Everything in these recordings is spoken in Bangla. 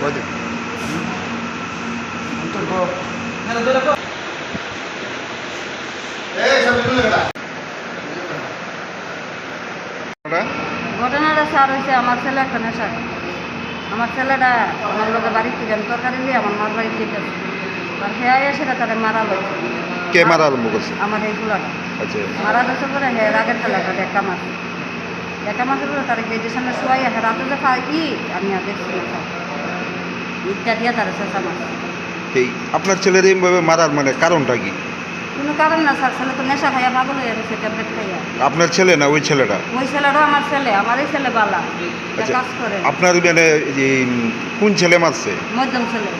Pode. Muito bom. ঘটনাটা স্যার হয়েছে আমার ছেলে একটা নেশা আমার ছেলেটা আমার লোকের বাড়ির থেকে তরকারি আমার মার থেকে আর হ্যাঁ সেটা তাদের মারা কে মারা আরম্ভ করছে? আমার এই গুলাটা আচ্ছা। মারা গেছে পরে হ্যাঁ রাগের ছেলেটা একটা মাসে একটা মাসের পরে তারা গ্রাজুয়েশনে শুয়াই রাতে যে খাওয়া কি আমি আর ইটটা দিয়ে তারা শেষা মাছ এই আপনার ছেলের এইভাবে মারার মানে কারণটা কি? কোনো কারণ না স্যার ছেলে তো নেশা খাইয়া পাগল হয়ে গেছে ট্যাবলেট খাইয়া। আপনার ছেলে না ওই ছেলেটা? ওই ছেলেটাও আমার ছেলে আমারই ছেলে বালা। আচ্ছা কাজ করে। আপনার মানে যে কোন ছেলে মারছে? মধ্যম ছেলে।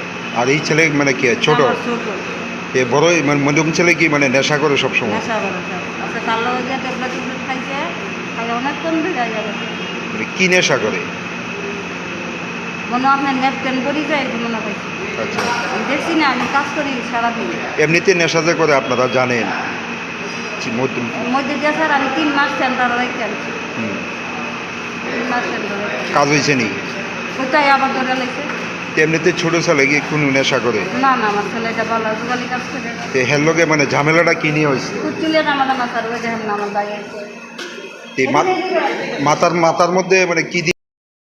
আর এই ছেলে মানে কি ছোট? আমার ছোট। এ বড় মানে মধ্যম ছেলে কি মানে নেশা করে সবসময়? নেশা করে স্যার। আচ্ছা লগে ট্যাবলেট টুবলেট খাইছে খাইয়া অনেক কম দিয়ে যাবে। মানে কি নেশা করে? মনে আপনার মনে হয়েছে আচ্ছা। আমি দেখছি না আমি কাজ করি সারাদিন। এমনিতে নেশা যে করে আপনারা জানেন। মধ্যে দিয়ে স্যার আমি তিন মাস সেন্টার রেখে আনছি। হুম। তিন মাস সেন্টার কাজ হয়েছে নি? ওইটাই আবার ধরে লেগেছে এমনিতে ছোট ছেলে কি কোনো নেশা করে? না না আমার ছেলেটা ভালো কাজ করে। তো হের লগে মানে ঝামেলাটা কি নিয়ে হয়েছে? কুচুলের আমার স্যার ওই না আমার দাঁড়িয়ে মাথার মাথার মধ্যে মানে কি দিয়ে